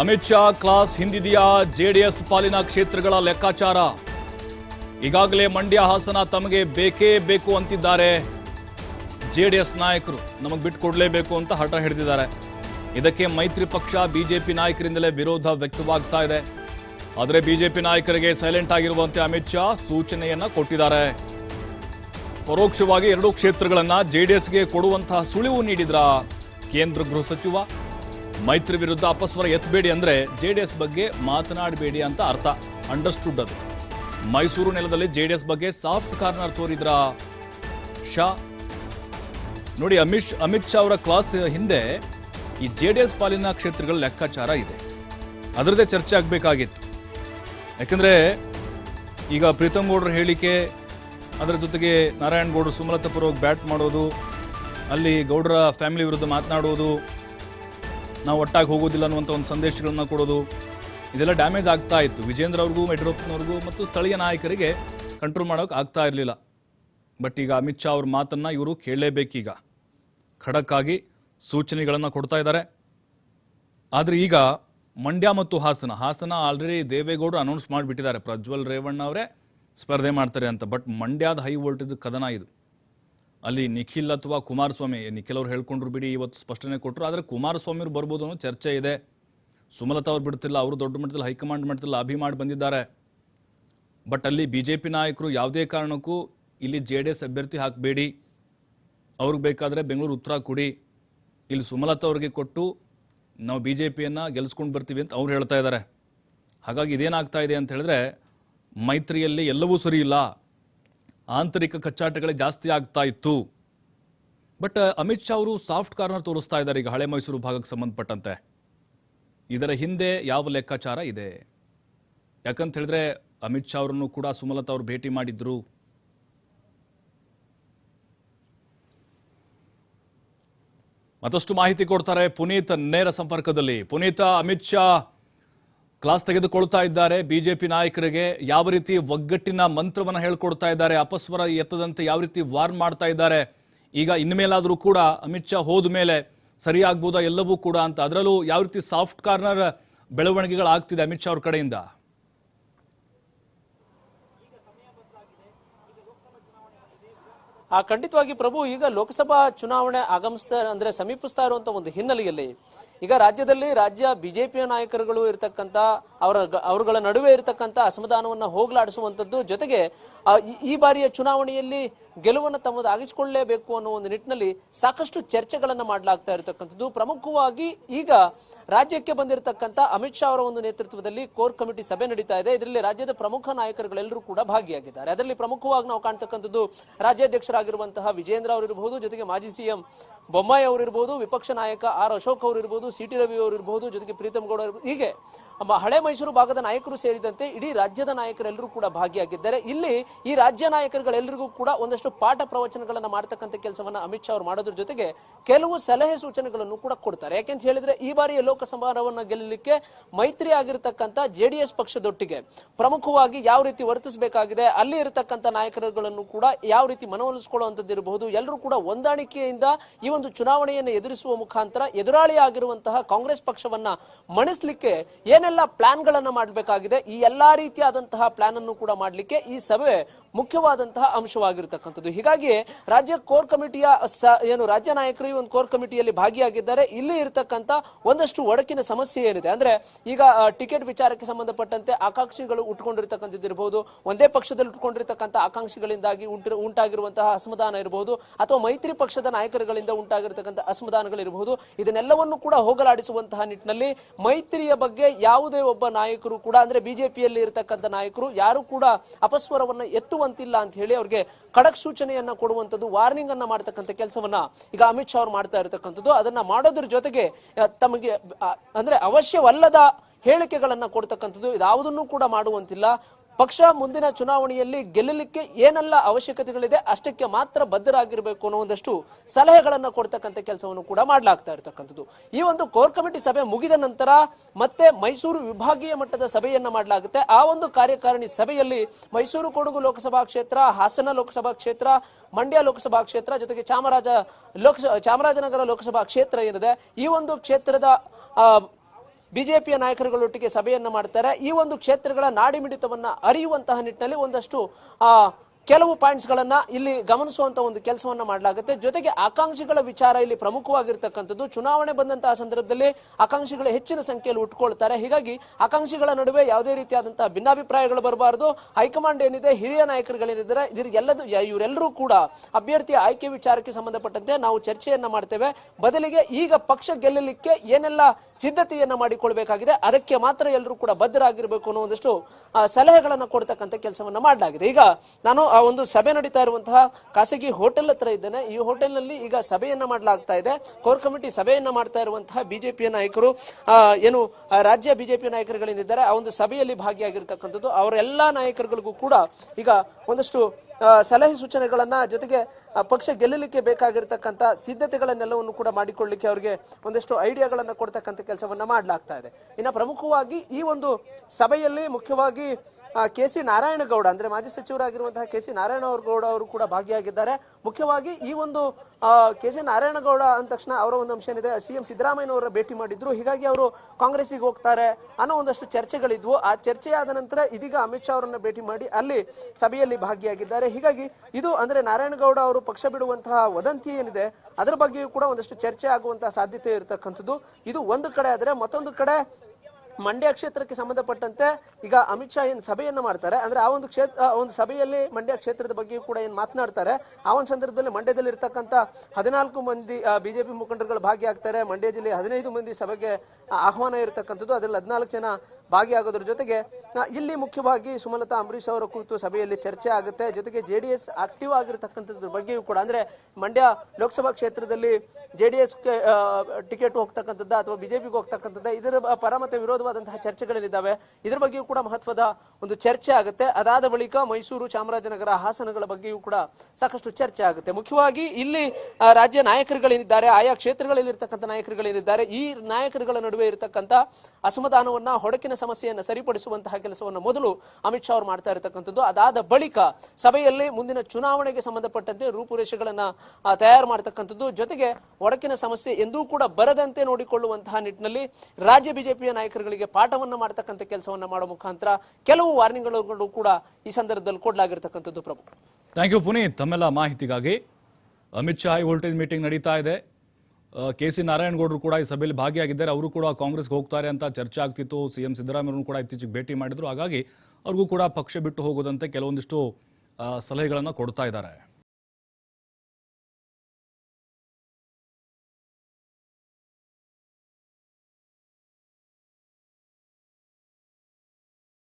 Amit Shah, class ಹಿಂದಿದೆಯಾ, JDS ಪಾಲಿನ ಕ್ಷೇತ್ರಗಳ ಲೆಕ್ಕಾಚಾರ. ಈಗಾಗಲೇ ಮಂಡ್ಯ ಹಾಸನ ತಮಗೆ ಬೇಕೇ ಬೇಕು ಅಂತಿದ್ದಾರೆ. ಜೆಡಿಎಸ್ ನಾಯಕರು ನಮಗೆ ಬಿಟ್ಟು ಕೊಡಲೇಬೇಕು ಅಂತ ಹಠ ಹಿಡಿದಿದ್ದಾರೆ. ಇದಕ್ಕೆ ಮೈತ್ರಿ ಪಕ್ಷ, ಬಿಜೆಪಿ ನಾಯಕರಿಂದಲೇ ವಿರೋಧ ವ್ಯಕ್ತವಾಗ್ತಾ ಇದೆ. ಆದರೆ ಬಿಜೆಪಿ ನಾಯಕರಿಗೆ ಸೈಲೆಂಟ್ ಆಗಿರುವಂತೆ ಅಮಿತ್ ಶಾ ಸೂಚನೆಯನ್ನ ಕೊಟ್ಟಿದ್ದಾರೆ. ಪರೋಕ್ಷವಾಗಿ ಎರಡೂ ಕ್ಷೇತ್ರಗಳನ್ನ ಜೆಡಿಎಸ್ಗೆ ಕೊಡುವಂತಹ ಸುಳಿವು ನೀಡಿದ್ರ ಕೇಂದ್ರ ಗೃಹ ಸಚಿವ ಮೈತ್ರಿ ವಿರುದ್ಧ ಅಪಸ್ವರ ಎತ್ತಬೇಡಿ ಅಂದ್ರೆ ಜೆಡಿಎಸ್ ಬಗ್ಗೆ ಮಾತನಾಡಬೇಡಿ ಅಂತ ಅರ್ಥ. ಅಂಡರ್ಸ್ಟುಡ್ ಅದು. ಮೈಸೂರು ನೆಲದಲ್ಲಿ ಜೆಡಿಎಸ್ ಬಗ್ಗೆ ಸಾಫ್ಟ್ ಕಾರ್ನರ್ ತೋರಿದ್ರ ಶಾ? ನೋಡಿ ಅಮಿತ್ ಅಮಿತ್ ಶಾ ಅವರ ಕ್ಲಾಸ್ ಹಿಂದೆ ಈ ಜೆ ಡಿ ಎಸ್ ಪಾಲಿನ ಕ್ಷೇತ್ರಗಳ ಲೆಕ್ಕಾಚಾರ ಇದೆ. ಅದರದ್ದೇ ಚರ್ಚೆ ಆಗಬೇಕಾಗಿತ್ತು. ಯಾಕಂದರೆ ಈಗ ಪ್ರೀತಮ್ ಗೌಡ್ರ ಹೇಳಿಕೆ, ಅದರ ಜೊತೆಗೆ ನಾರಾಯಣ್ ಗೌಡ್ರು ಸುಮಲತಾ ಹೋಗಿ ಬ್ಯಾಟ್ ಮಾಡೋದು, ಅಲ್ಲಿ ಗೌಡ್ರ ಫ್ಯಾಮಿಲಿ ವಿರುದ್ಧ ಮಾತನಾಡೋದು ನಾವು ಒಟ್ಟಾಗಿ ಹೋಗೋದಿಲ್ಲ ಅನ್ನುವಂಥ ಒಂದು ಸಂದೇಶಗಳನ್ನು ಕೊಡೋದು, ಇದೆಲ್ಲ ಡ್ಯಾಮೇಜ್ ಆಗ್ತಾ ಇತ್ತು. ವಿಜೇಂದ್ರ ಅವ್ರಿಗೂ ಯಡಿಯೂರಪ್ಪನವ್ರಿಗೂ ಮತ್ತು ಸ್ಥಳೀಯ ನಾಯಕರಿಗೆ ಕಂಟ್ರೋಲ್ ಮಾಡೋಕೆ ಆಗ್ತಾ ಇರಲಿಲ್ಲ. ಬಟ್ ಈಗ ಅಮಿತ್ ಶಾ ಅವ್ರ ಮಾತನ್ನು ಇವರು ಕೇಳಲೇಬೇಕೀಗ. ಖಡಕ್ ಆಗಿ ಸೂಚನೆಗಳನ್ನು ಕೊಡ್ತಾ ಇದ್ದಾರೆ. ಆದರೆ ಈಗ ಮಂಡ್ಯ ಮತ್ತು ಹಾಸನ ಹಾಸನ ಆಲ್ರೆಡಿ ದೇವೇಗೌಡರು ಅನೌನ್ಸ್ ಮಾಡಿಬಿಟ್ಟಿದ್ದಾರೆ. ಪ್ರಜ್ವಲ್ ರೇವಣ್ಣ ಅವರೇ ಸ್ಪರ್ಧೆ ಮಾಡ್ತಾರೆ ಅಂತ. ಬಟ್ ಮಂಡ್ಯದ ಹೈ ವೋಲ್ಟೇಜ್ ಕದನ ಇದು. ಅಲ್ಲಿ ನಿಖಿಲ್ ಅಥವಾ ಕುಮಾರಸ್ವಾಮಿ, ನಿಖಿಲ್ ಅವ್ರು ಹೇಳ್ಕೊಂಡ್ರು ಬಿಡಿ, ಇವತ್ತು ಸ್ಪಷ್ಟನೆ ಕೊಟ್ಟರು ಆದರೆ ಕುಮಾರಸ್ವಾಮಿ ಅವ್ರು ಬರ್ಬೋದು ಅನ್ನೋ ಚರ್ಚೆ ಇದೆ. ಸುಮಲತಾ ಅವ್ರು ಬಿಡ್ತಿಲ್ಲ, ಅವರು ದೊಡ್ಡ ಮಟ್ಟದಲ್ಲಿ ಹೈಕಮಾಂಡ್ ಮಟ್ಟದಲ್ಲಿ ಅಭಿ ಮಾಡಿ ಬಂದಿದ್ದಾರೆ. ಬಟ್ ಅಲ್ಲಿ ಬಿ ಜೆ ಪಿ ನಾಯಕರು ಯಾವುದೇ ಕಾರಣಕ್ಕೂ ಇಲ್ಲಿ ಜೆ ಡಿ ಎಸ್ ಅಭ್ಯರ್ಥಿ ಹಾಕಬೇಡಿ. ಅವ್ರಿಗೆ ಬೇಕಾದರೆ ಬೆಂಗಳೂರು ಉತ್ತರ ಕೊಡಿ. ಇಲ್ಲಿ ಸುಮಲತಾ ಅವ್ರಿಗೆ ಕೊಟ್ಟು ನಾವು ಬಿ ಜೆ ಪಿಯನ್ನು ಗೆಲ್ಲಿಸ್ಕೊಂಡು ಬರ್ತೀವಿ ಅಂತ ಅವ್ರು ಹೇಳ್ತಾ ಇದ್ದಾರೆ. ಹಾಗಾಗಿ ಇದೇನಾಗ್ತಾ ಇದೆ ಅಂತ ಹೇಳಿದ್ರೆ ಮೈತ್ರಿಯಲ್ಲಿ ಎಲ್ಲವೂ ಸರಿ ಇಲ್ಲ. ಆಂತರಿಕ ಕಚ್ಚಾಟಗಳೇ ಜಾಸ್ತಿ ಆಗ್ತಾ ಇತ್ತು. ಬಟ್ ಅಮಿತ್ ಶಾ ಅವರು ಸಾಫ್ಟ್ ಕಾರ್ನರ್ ತೋರಿಸ್ತಾ ಇದ್ದಾರೆ. ಈಗ ಹಳೆ ಮೈಸೂರು ಭಾಗಕ್ಕೆ ಸಂಬಂಧಪಟ್ಟಂತೆ. ಇದರ ಹಿಂದೆ ಯಾವ ಲೆಕ್ಕಾಚಾರ ಇದೆ? ಯಾಕಂತ ಹೇಳಿದ್ರೆ, ಅಮಿತ್ ಶಾ ಅವರನ್ನು ಕೂಡ ಸುಮಲತಾ ಅವರು ಭೇಟಿ ಮಾಡಿದ್ರು. ಮತ್ತಷ್ಟು ಮಾಹಿತಿ ಕೊಡ್ತಾರೆ ಪುನೀತ್ ನೇರ ಸಂಪರ್ಕದಲ್ಲಿ. ಪುನೀತ್, ಅಮಿತ್ ಶಾ ಕ್ಲಾಸ್ ತೆಗೆದುಕೊಳ್ತಾ ಇದ್ದಾರೆ. ಬಿಜೆಪಿ ನಾಯಕರಿಗೆ ಯಾವ ರೀತಿ ಒಗ್ಗಟ್ಟಿನ ಮಂತ್ರವನ್ನು ಹೇಳ್ಕೊಡ್ತಾ ಇದ್ದಾರೆ, ಅಪಸ್ವರ ಎತ್ತದಂತೆ ಯಾವ ರೀತಿ ವಾರ್ನ್ ಮಾಡ್ತಾ ಇದ್ದಾರೆ, ಈಗ ಇನ್ಮೇಲಾದರೂ ಕೂಡ ಅಮಿತ್ ಶಾ ಹೋದ ಮೇಲೆ ಸರಿಯಾಗ್ಬೋದಾ ಎಲ್ಲವೂ ಕೂಡ ಅಂತ, ಅದರಲ್ಲೂ ಯಾವ ರೀತಿ ಸಾಫ್ಟ್ ಕಾರ್ನರ್ ಬೆಳವಣಿಗೆಗಳಾಗ್ತಿದೆ ಅಮಿತ್ ಶಾ ಅವ್ರ ಕಡೆಯಿಂದ? ಆ, ಖಂಡಿತವಾಗಿ ಪ್ರಭು, ಈಗ ಲೋಕಸಭಾ ಚುನಾವಣೆ ಆಗಮಿಸ್ತಾ ಅಂದ್ರೆ ಸಮೀಪಿಸ್ತಾ ಇರುವಂತಹ ಒಂದು ಹಿನ್ನೆಲೆಯಲ್ಲಿ ಈಗ ರಾಜ್ಯದಲ್ಲಿ ರಾಜ್ಯ ಬಿಜೆಪಿಯ ನಾಯಕರುಗಳು ಇರತಕ್ಕಂತ ಅವರ ಅವರುಗಳ ನಡುವೆ ಇರತಕ್ಕಂತ ಅಸಮಾಧಾನವನ್ನು ಹೋಗಲಾಡಿಸುವಂಥದ್ದು ಜೊತೆಗೆ ಈ- ಈ ಬಾರಿಯ ಚುನಾವಣೆಯಲ್ಲಿ ಗೆಲುವನ್ನು ತಮ್ಮದಾಗಿಸಿಕೊಳ್ಳಲೇಬೇಕು ಅನ್ನೋ ಒಂದು ನಿಟ್ಟಿನಲ್ಲಿ ಸಾಕಷ್ಟು ಚರ್ಚೆಗಳನ್ನು ಮಾಡಲಾಗ್ತಾ ಇರತಕ್ಕಂಥದ್ದು. ಪ್ರಮುಖವಾಗಿ ಈಗ ರಾಜ್ಯಕ್ಕೆ ಬಂದಿರತಕ್ಕಂಥ ಅಮಿತ್ ಶಾ ಅವರ ಒಂದು ನೇತೃತ್ವದಲ್ಲಿ ಕೋರ್ ಕಮಿಟಿ ಸಭೆ ನಡೀತಾ ಇದೆ. ಇದರಲ್ಲಿ ರಾಜ್ಯದ ಪ್ರಮುಖ ನಾಯಕರುಗಳೆಲ್ಲರೂ ಕೂಡ ಭಾಗಿಯಾಗಿದ್ದಾರೆ. ಅದರಲ್ಲಿ ಪ್ರಮುಖವಾಗಿ ನಾವು ಕಾಣ್ತಕ್ಕಂಥದ್ದು ರಾಜ್ಯಾಧ್ಯಕ್ಷರಾಗಿರುವಂತಹ ವಿಜೇಂದ್ರ ಅವರಿರಬಹುದು ಜೊತೆಗೆ ಮಾಜಿ ಸಿಎಂ ಬೊಮ್ಮಾಯಿ ಅವರಿರ್ಬೋದು ವಿಪಕ್ಷ ನಾಯಕ ಆರ್ ಅಶೋಕ್ ಅವರಿರ್ಬೋದು ಸಿ ಟಿ ರವಿ ಅವರು ಇರಬಹುದು ಜೊತೆಗೆ ಪ್ರೀತಮ್ ಗೌಡ ಹೀಗೆ ಹಳೆ ಮೈಸೂರು ಭಾಗದ ನಾಯಕರು ಸೇರಿದಂತೆ ಇಡೀ ರಾಜ್ಯದ ನಾಯಕರೆಲ್ಲರೂ ಕೂಡ ಭಾಗಿಯಾಗಿದ್ದಾರೆ. ಇಲ್ಲಿ ಈ ರಾಜ್ಯ ನಾಯಕರುಗಳೆಲ್ಲರಿಗೂ ಕೂಡ ಒಂದಷ್ಟು ಪಾಠ ಪ್ರವಚನಗಳನ್ನ ಮಾಡ್ತಕ್ಕಂಥ ಕೆಲಸವನ್ನ ಅಮಿತ್ ಶಾ ಅವರು ಮಾಡೋದ್ರ ಜೊತೆಗೆ ಕೆಲವು ಸಲಹೆ ಸೂಚನೆಗಳನ್ನು ಕೂಡ ಕೊಡ್ತಾರೆ. ಯಾಕೆಂತ ಹೇಳಿದ್ರೆ ಈ ಬಾರಿಯ ಲೋಕಸಭಾವನ್ನ ಗೆಲ್ಲಲಿಕ್ಕೆ ಮೈತ್ರಿ ಆಗಿರತಕ್ಕಂತ ಜೆಡಿಎಸ್ ಪಕ್ಷದೊಟ್ಟಿಗೆ ಪ್ರಮುಖವಾಗಿ ಯಾವ ರೀತಿ ವರ್ತಿಸಬೇಕಾಗಿದೆ, ಅಲ್ಲಿ ಇರತಕ್ಕಂಥ ನಾಯಕರುಗಳನ್ನು ಕೂಡ ಯಾವ ರೀತಿ ಮನವೊಲಿಸ್ಕೊಳ್ಳುವಂಥದ್ದು ಇರಬಹುದು ಎಲ್ಲರೂ ಕೂಡ ಹೊಂದಾಣಿಕೆಯಿಂದ ಈ ಒಂದು ಚುನಾವಣೆಯನ್ನು ಎದುರಿಸುವ ಮುಖಾಂತರ ಎದುರಾಳಿ ಆಗಿರುವಂತಹ ಕಾಂಗ್ರೆಸ್ ಪಕ್ಷವನ್ನ ಮಣಿಸ್ಲಿಕ್ಕೆ ಏನೆಲ್ಲ ಪ್ಲಾನ್ ಗಳನ್ನ ಮಾಡಬೇಕಾಗಿದೆ, ಈ ಎಲ್ಲಾ ರೀತಿಯಾದಂತಹ ಪ್ಲಾನ್ ಅನ್ನು ಕೂಡ ಮಾಡಲಿಕ್ಕೆ ಈ ಸಭೆ ಮುಖ್ಯವಾದಂತಹ ಅಂಶವಾಗಿರತಕ್ಕಂಥದ್ದು. ಹೀಗಾಗಿ ರಾಜ್ಯ ಕೋರ್ ಕಮಿಟಿಯ ಏನು ರಾಜ್ಯ ನಾಯಕರು ಒಂದು ಕೋರ್ ಕಮಿಟಿಯಲ್ಲಿ ಭಾಗಿಯಾಗಿದ್ದಾರೆ. ಇಲ್ಲಿ ಇರತಕ್ಕಂತ ಒಂದಷ್ಟು ಒಡಕಿನ ಸಮಸ್ಯೆ ಏನಿದೆ? ಅಂದ್ರೆ ಈಗ ಟಿಕೆಟ್ ವಿಚಾರಕ್ಕೆ ಸಂಬಂಧಪಟ್ಟಂತೆ ಆಕಾಂಕ್ಷಿಗಳು ಉಟ್ಕೊಂಡಿರ್ತಕ್ಕಂಥದ್ದು ಇರಬಹುದು ಒಂದೇ ಪಕ್ಷದಲ್ಲಿ ಉಟ್ಕೊಂಡಿರ್ತಕ್ಕಂಥ ಆಕಾಂಕ್ಷಿಗಳಿಂದಾಗಿ ಉಂಟಾಗಿರುವಂತಹ ಅಸಮಾಧಾನ ಇರಬಹುದು ಅಥವಾ ಮೈತ್ರಿ ಪಕ್ಷದ ನಾಯಕರುಗಳಿಂದ ಉಂಟಾಗಿರ್ತಕ್ಕಂಥ ಅಸಮಾಧಾನಗಳಿರಬಹುದು ಇದನ್ನೆಲ್ಲವನ್ನು ಕೂಡ ಹೋಗಲಾಡಿಸುವಂತಹ ನಿಟ್ಟಿನಲ್ಲಿ ಮೈತ್ರಿಯ ಬಗ್ಗೆ ಯಾವುದೇ ಒಬ್ಬ ನಾಯಕರು ಕೂಡ, ಅಂದ್ರೆ ಬಿಜೆಪಿಯಲ್ಲಿ ಇರತಕ್ಕಂಥ ನಾಯಕರು, ಯಾರು ಕೂಡ ಅಪಸ್ವರವನ್ನ ಎತ್ತುವಂತಿಲ್ಲ ಅಂತ ಹೇಳಿ ಅವ್ರಿಗೆ ಖಡಕ್ ಸೂಚನೆಯನ್ನ ಕೊಡುವಂತದ್ದು ವಾರ್ನಿಂಗ್ ಅನ್ನ ಮಾಡ್ತಕ್ಕಂಥ ಕೆಲಸವನ್ನ ಈಗ ಅಮಿತ್ ಶಾ ಅವ್ರು ಮಾಡ್ತಾ ಇರತಕ್ಕಂಥದ್ದು. ಅದನ್ನ ಮಾಡೋದ್ರ ಜೊತೆಗೆ ತಮಗೆ ಅಂದ್ರೆ ಅವಶ್ಯವಲ್ಲದ ಹೇಳಿಕೆಗಳನ್ನ ಕೊಡ್ತಕ್ಕಂಥದ್ದು ಇದಾವುದನ್ನು ಕೂಡ ಮಾಡುವಂತಿಲ್ಲ. ಪಕ್ಷ ಮುಂದಿನ ಚುನಾವಣೆಯಲ್ಲಿ ಗೆಲ್ಲಲಿಕ್ಕೆ ಏನೆಲ್ಲ ಅವಶ್ಯಕತೆಗಳಿದೆ ಅಷ್ಟಕ್ಕೆ ಮಾತ್ರ ಬದ್ಧರಾಗಿರಬೇಕು ಅನ್ನೋ ಒಂದಷ್ಟು ಸಲಹೆಗಳನ್ನು ಕೊಡ್ತಕ್ಕಂಥ ಕೆಲಸವನ್ನು ಕೂಡ ಮಾಡಲಾಗ್ತಾ ಇರತಕ್ಕಂಥದ್ದು. ಈ ಒಂದು ಕೋರ್ ಕಮಿಟಿ ಸಭೆ ಮುಗಿದ ನಂತರ ಮತ್ತೆ ಮೈಸೂರು ವಿಭಾಗೀಯ ಮಟ್ಟದ ಸಭೆಯನ್ನ ಮಾಡಲಾಗುತ್ತೆ. ಆ ಒಂದು ಕಾರ್ಯಕಾರಿಣಿ ಸಭೆಯಲ್ಲಿ ಮೈಸೂರು ಕೊಡಗು ಲೋಕಸಭಾ ಕ್ಷೇತ್ರ, ಹಾಸನ ಲೋಕಸಭಾ ಕ್ಷೇತ್ರ, ಮಂಡ್ಯ ಲೋಕಸಭಾ ಕ್ಷೇತ್ರ, ಜೊತೆಗೆ ಚಾಮರಾಜ ಲೋಕಸ, ಚಾಮರಾಜನಗರ ಲೋಕಸಭಾ ಕ್ಷೇತ್ರ ಏನಿದೆ, ಈ ಒಂದು ಕ್ಷೇತ್ರದ ಬಿಜೆಪಿಯ ನಾಯಕರುಗಳೊಟ್ಟಿಗೆ ಸಭೆಯನ್ನು ಮಾಡ್ತಾರೆ. ಈ ಒಂದು ಕ್ಷೇತ್ರಗಳ ನಾಡಿಮಿಡಿತವನ್ನು ಅರಿಯುವಂತಹ ನಿಟ್ಟಿನಲ್ಲಿ ಒಂದಷ್ಟು ಕೆಲವು ಪಾಯಿಂಟ್ಸ್ ಗಳನ್ನ ಇಲ್ಲಿ ಗಮನಿಸುವಂತ ಒಂದು ಕೆಲಸವನ್ನ ಮಾಡಲಾಗುತ್ತೆ. ಜೊತೆಗೆ ಆಕಾಂಕ್ಷಿಗಳ ವಿಚಾರ ಇಲ್ಲಿ ಪ್ರಮುಖವಾಗಿರ್ತಕ್ಕಂಥದ್ದು. ಚುನಾವಣೆ ಬಂದಂತಹ ಸಂದರ್ಭದಲ್ಲಿ ಆಕಾಂಕ್ಷಿಗಳು ಹೆಚ್ಚಿನ ಸಂಖ್ಯೆಯಲ್ಲಿ ಉಟ್ಕೊಳ್ತಾರೆ. ಹೀಗಾಗಿ ಆಕಾಂಕ್ಷಿಗಳ ನಡುವೆ ಯಾವುದೇ ರೀತಿಯಾದಂತಹ ಭಿನ್ನಾಭಿಪ್ರಾಯಗಳು ಬರಬಾರದು. ಹೈಕಮಾಂಡ್ ಏನಿದೆ, ಹಿರಿಯ ನಾಯಕರುಗಳೇನಿದ್ದಾರೆ ಇದ್ರಿಗೆಲ್ಲದು ಇವರೆಲ್ಲರೂ ಕೂಡ ಅಭ್ಯರ್ಥಿಯ ಆಯ್ಕೆ ವಿಚಾರಕ್ಕೆ ಸಂಬಂಧಪಟ್ಟಂತೆ ನಾವು ಚರ್ಚೆಯನ್ನ ಮಾಡ್ತೇವೆ. ಬದಲಿಗೆ ಈಗ ಪಕ್ಷ ಗೆಲ್ಲಲಿಕ್ಕೆ ಏನೆಲ್ಲ ಸಿದ್ಧತೆಯನ್ನ ಮಾಡಿಕೊಳ್ಬೇಕಾಗಿದೆ, ಅದಕ್ಕೆ ಮಾತ್ರ ಎಲ್ಲರೂ ಕೂಡ ಬದ್ಧರಾಗಿರಬೇಕು ಅನ್ನೋ ಒಂದಷ್ಟು ಸಲಹೆಗಳನ್ನ ಕೊಡ್ತಕ್ಕಂಥ ಕೆಲಸವನ್ನ ಮಾಡಲಾಗಿದೆ. ಈಗ ನಾನು ಆ ಒಂದು ಸಭೆ ನಡೀತಾ ಇರುವಂತಹ ಖಾಸಗಿ ಹೋಟೆಲ್ ಹತ್ರ ಇದ್ದೇನೆ. ಈ ಹೋಟೆಲ್ನಲ್ಲಿ ಈಗ ಸಭೆಯನ್ನ ಮಾಡಲಾಗ್ತಾ ಇದೆ. ಕೋರ್ ಕಮಿಟಿ ಸಭೆಯನ್ನ ಮಾಡ್ತಾ ಇರುವಂತಹ ಬಿಜೆಪಿಯ ನಾಯಕರು ಏನು ರಾಜ್ಯ ಬಿಜೆಪಿ ನಾಯಕರುಗಳೇನಿದ್ದಾರೆ ಆ ಒಂದು ಸಭೆಯಲ್ಲಿ ಭಾಗಿಯಾಗಿರ್ತಕ್ಕಂಥದ್ದು. ಅವರೆಲ್ಲ ನಾಯಕರುಗಳಿಗೂ ಕೂಡ ಈಗ ಒಂದಷ್ಟು ಸಲಹೆ ಸೂಚನೆಗಳನ್ನ ಜೊತೆಗೆ ಪಕ್ಷ ಗೆಲ್ಲಲಿಕ್ಕೆ ಬೇಕಾಗಿರ್ತಕ್ಕಂಥ ಸಿದ್ಧತೆಗಳನ್ನೆಲ್ಲವನ್ನು ಕೂಡ ಮಾಡಿಕೊಳ್ಳಲಿಕ್ಕೆ ಅವರಿಗೆ ಒಂದಷ್ಟು ಐಡಿಯಾಗಳನ್ನು ಕೊಡ್ತಕ್ಕಂಥ ಕೆಲಸವನ್ನ ಮಾಡಲಾಗ್ತಾ ಇದೆ. ಇನ್ನು ಪ್ರಮುಖವಾಗಿ ಈ ಒಂದು ಸಭೆಯಲ್ಲಿ ಮುಖ್ಯವಾಗಿ ಕೆ ಸಿ ನಾರಾಯಣಗೌಡ, ಅಂದ್ರೆ ಮಾಜಿ ಸಚಿವರಾಗಿರುವಂತಹ ಕೆ ಸಿ ನಾರಾಯಣಗೌಡ ಅವರು ಕೂಡ ಭಾಗಿಯಾಗಿದ್ದಾರೆ. ಮುಖ್ಯವಾಗಿ ಈ ಒಂದು ಕೆ ಸಿ ನಾರಾಯಣಗೌಡ ಅಂದ ತಕ್ಷಣ ಅವರ ಒಂದು ಅಂಶ ಏನಿದೆ ಸಿಎಂ ಸಿದ್ದರಾಮಯ್ಯನವರ ಭೇಟಿ ಮಾಡಿದ್ರು. ಹೀಗಾಗಿ ಅವರು ಕಾಂಗ್ರೆಸ್ಸಿಗೆ ಹೋಗ್ತಾರೆ ಅನ್ನೋ ಒಂದಷ್ಟು ಚರ್ಚೆಗಳಿದ್ವು. ಆ ಚರ್ಚೆಯಾದ ನಂತರ ಇದೀಗ ಅಮಿತ್ ಶಾ ಅವರನ್ನ ಭೇಟಿ ಮಾಡಿ ಅಲ್ಲಿ ಸಭೆಯಲ್ಲಿ ಭಾಗಿಯಾಗಿದ್ದಾರೆ. ಹೀಗಾಗಿ ಇದು ಅಂದ್ರೆ ನಾರಾಯಣಗೌಡ ಅವರು ಪಕ್ಷ ಬಿಡುವಂತಹ ವದಂತಿ ಏನಿದೆ, ಅದರ ಬಗ್ಗೆಯೂ ಕೂಡ ಒಂದಷ್ಟು ಚರ್ಚೆ ಆಗುವಂತಹ ಸಾಧ್ಯತೆ ಇರತಕ್ಕಂಥದ್ದು. ಇದು ಒಂದು ಕಡೆ ಆದರೆ ಮತ್ತೊಂದು ಕಡೆ ಮಂಡ್ಯ ಕ್ಷೇತ್ರಕ್ಕೆ ಸಂಬಂಧಪಟ್ಟಂತೆ ಈಗ ಅಮಿತ್ ಶಾ ಏನು ಸಭೆಯನ್ನು ಮಾಡ್ತಾರೆ? ಅಂದ್ರೆ ಆ ಒಂದು ಕ್ಷೇತ್ರ ಒಂದು ಸಭೆಯಲ್ಲಿ ಮಂಡ್ಯ ಕ್ಷೇತ್ರದ ಬಗ್ಗೆಯೂ ಕೂಡ ಏನು ಮಾತನಾಡ್ತಾರೆ? ಆ ಒಂದು ಸಂದರ್ಭದಲ್ಲಿ ಮಂಡ್ಯದಲ್ಲಿ ಇರ್ತಕ್ಕಂಥ ಹದಿನಾಲ್ಕು ಮಂದಿ ಬಿಜೆಪಿ ಮುಖಂಡರುಗಳು ಭಾಗಿಯಾಗ್ತಾರೆ. ಮಂಡ್ಯ ಜಿಲ್ಲೆ ಹದಿನೈದು ಮಂದಿ ಸಭೆಗೆ ಆಹ್ವಾನ ಇರತಕ್ಕಂಥದ್ದು. ಅದರಲ್ಲಿ ಹದಿನಾಲ್ಕು ಜನ ಭಾಗಿಯಾಗೋದ್ರ ಜೊತೆಗೆ ಇಲ್ಲಿ ಮುಖ್ಯವಾಗಿ ಸುಮಲತಾ ಅಂಬರೀಷ್ ಅವರ ಕುರಿತು ಸಭೆಯಲ್ಲಿ ಚರ್ಚೆ ಆಗುತ್ತೆ. ಜೊತೆಗೆ ಜೆ ಡಿ ಎಸ್ ಆಕ್ಟಿವ್ ಆಗಿರತಕ್ಕಂಥದ್ರ ಬಗ್ಗೆಯೂ ಕೂಡ, ಅಂದ್ರೆ ಮಂಡ್ಯ ಲೋಕಸಭಾ ಕ್ಷೇತ್ರದಲ್ಲಿ ಜೆ ಡಿ ಎಸ್ ಟಿಕೆಟ್ ಹೋಗ್ತಕ್ಕಂಥದ್ದ ಅಥವಾ ಬಿಜೆಪಿಗೆ ಹೋಗ್ತಕ್ಕಂಥದ್ದ ಇದರ ಪರ ಮತ್ತೆ ವಿರೋಧವಾದಂತಹ ಚರ್ಚೆಗಳಿದ್ದಾವೆ ಇದ್ರ ಬಗ್ಗೆಯೂ ಕೂಡ ಮಹತ್ವದ ಒಂದು ಚರ್ಚೆ ಆಗುತ್ತೆ. ಅದಾದ ಬಳಿಕ ಮೈಸೂರು ಚಾಮರಾಜನಗರ ಹಾಸನಗಳ ಬಗ್ಗೆಯೂ ಕೂಡ ಸಾಕಷ್ಟು ಚರ್ಚೆ ಆಗುತ್ತೆ. ಮುಖ್ಯವಾಗಿ ಇಲ್ಲಿ ರಾಜ್ಯ ನಾಯಕರುಗಳೇನಿದ್ದಾರೆ, ಆಯಾ ಕ್ಷೇತ್ರಗಳಲ್ಲಿ ಇರ್ತಕ್ಕಂಥ ನಾಯಕರುಗಳೇನಿದ್ದಾರೆ, ಈ ನಾಯಕರುಗಳ ನಡುವೆ ಇರತಕ್ಕಂಥ ಅಸಮಾಧಾನವನ್ನ, ಹೊಡಕಿನ ಸಮಸ್ಯೆಯನ್ನ ಸರಿಪಡಿಸುವಂತಹ ಕೆಲಸವನ್ನು ಮೊದಲು ಅಮಿತ್ ಶಾ ಅವರು ಮಾಡ್ತಾ ಇರತಕ್ಕಂಥದ್ದು. ಅದಾದ ಬಳಿಕ ಸಭೆಯಲ್ಲಿ ಮುಂದಿನ ಚುನಾವಣೆಗೆ ಸಂಬಂಧಪಟ್ಟಂತೆ ರೂಪುರೇಷೆಗಳನ್ನ ತಯಾರು ಮಾಡತಕ್ಕಂಥದ್ದು. ಜೊತೆಗೆ ಒಡಕಿನ ಸಮಸ್ಯೆ ಎಂದೂ ಕೂಡ ಬರದಂತೆ ನೋಡಿಕೊಳ್ಳುವಂತಹ ನಿಟ್ಟಿನಲ್ಲಿ ರಾಜ್ಯ ಬಿಜೆಪಿಯ ನಾಯಕರುಗಳಿಗೆ ಪಾಠವನ್ನು ಮಾಡತಕ್ಕಂಥ ಕೆಲಸವನ್ನು ಮಾಡುವ ಮುಖಾಂತರ ಕೆಲವು ವಾರ್ನಿಂಗ್ಗಳು ಕೂಡ ಈ ಸಂದರ್ಭದಲ್ಲಿ ಕೊಡಲಾಗಿರ್ತಕ್ಕಂಥದ್ದು ಪ್ರಭು. ಥ್ಯಾಂಕ್ ಯು ಪುನೀತ್ ತಮ್ಮೆಲ್ಲ ಮಾಹಿತಿಗಾಗಿ Amit Shah high voltage meeting ನಡೀತಾ ಇದೆ. ಕೆ ಸಿ ನಾರಾಯಣಗೌಡರು ಕೂಡ ಈ ಸಭೆಯಲ್ಲಿ ಭಾಗಿಯಾಗಿದ್ದಾರೆ. ಅವರು ಕೂಡ ಕಾಂಗ್ರೆಸ್ಗೆ ಹೋಗ್ತಾರೆ ಅಂತ ಚರ್ಚೆ ಆಗ್ತಿತ್ತು. ಸಿ ಎಂ ಸಿದ್ದರಾಮಯ್ಯವ್ರನ್ನು ಕೂಡ ಇತ್ತೀಚೆಗೆ ಭೇಟಿ ಮಾಡಿದ್ರು. ಹಾಗಾಗಿ ಅವ್ರಿಗೂ ಕೂಡ ಪಕ್ಷ ಬಿಟ್ಟು ಹೋಗೋದಂತೆ ಕೆಲವೊಂದಿಷ್ಟು ಸಲಹೆಗಳನ್ನು ಕೊಡ್ತಾ ಇದ್ದಾರೆ.